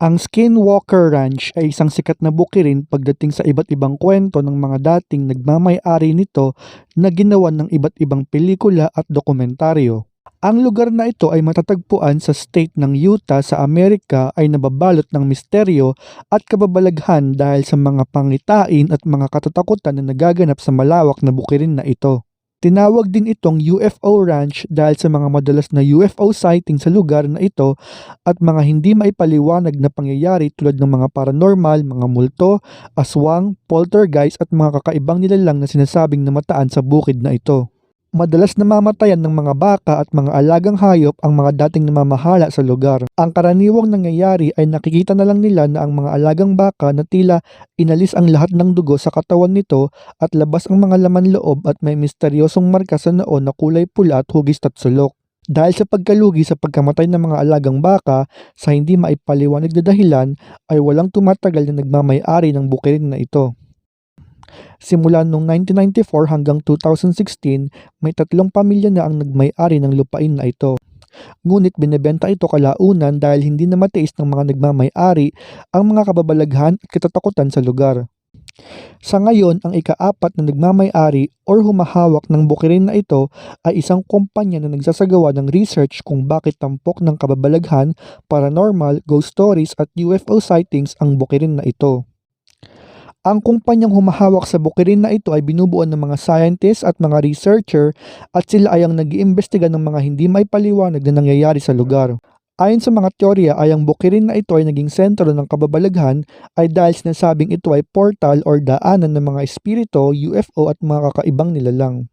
Ang Skinwalker Ranch ay isang sikat na bukirin pagdating sa iba't ibang kwento ng mga dating nagmamay-ari nito na ginawan ng iba't ibang pelikula at dokumentaryo. Ang lugar na ito ay matatagpuan sa state ng Utah sa Amerika ay nababalot ng misteryo at kababalaghan dahil sa mga pangitain at mga katatakutan na nagaganap sa malawak na bukirin na ito. Tinawag din itong UFO Ranch dahil sa mga madalas na UFO sighting sa lugar na ito at mga hindi maipaliwanag na pangyayari tulad ng mga paranormal, mga multo, aswang, poltergeist at mga kakaibang nilalang na sinasabing namataan sa bukid na ito. Madalas namamatayan ng mga baka at mga alagang hayop ang mga dating namamahala sa lugar. Ang karaniwang nangyayari ay nakikita na lang nila na ang mga alagang baka na tila inalis ang lahat ng dugo sa katawan nito at labas ang mga laman loob at may misteryosong marka sa noo na kulay pula at hugis at sulok. Dahil sa pagkalugi sa pagkamatay ng mga alagang baka sa hindi maipaliwanag na dahilan ay walang tumatagal na nagmamay-ari ng bukirin na ito. Simula noong 1994 hanggang 2016, may tatlong pamilya na ang nagmay-ari ng lupain na ito. Ngunit binebenta ito kalaunan dahil hindi na matiis ng mga nagmamay-ari ang mga kababalaghan at katatakutan sa lugar. Sa ngayon, ang ikaapat na nagmamay-ari or humahawak ng bukirin na ito ay isang kumpanya na nagsasagawa ng research kung bakit tampok ng kababalaghan, paranormal, ghost stories at UFO sightings ang bukirin na ito. Ang kumpanyang humahawak sa bukirin na ito ay binubuo ng mga scientists at mga researcher at sila ay ang nag-iimbestiga ng mga hindi may paliwanag na nangyayari sa lugar. Ayon sa mga teorya ay ang bukirin na ito ay naging sentro ng kababalaghan ay dahil sinasabing ito ay portal or daanan ng mga espirito, UFO at mga kakaibang nilalang.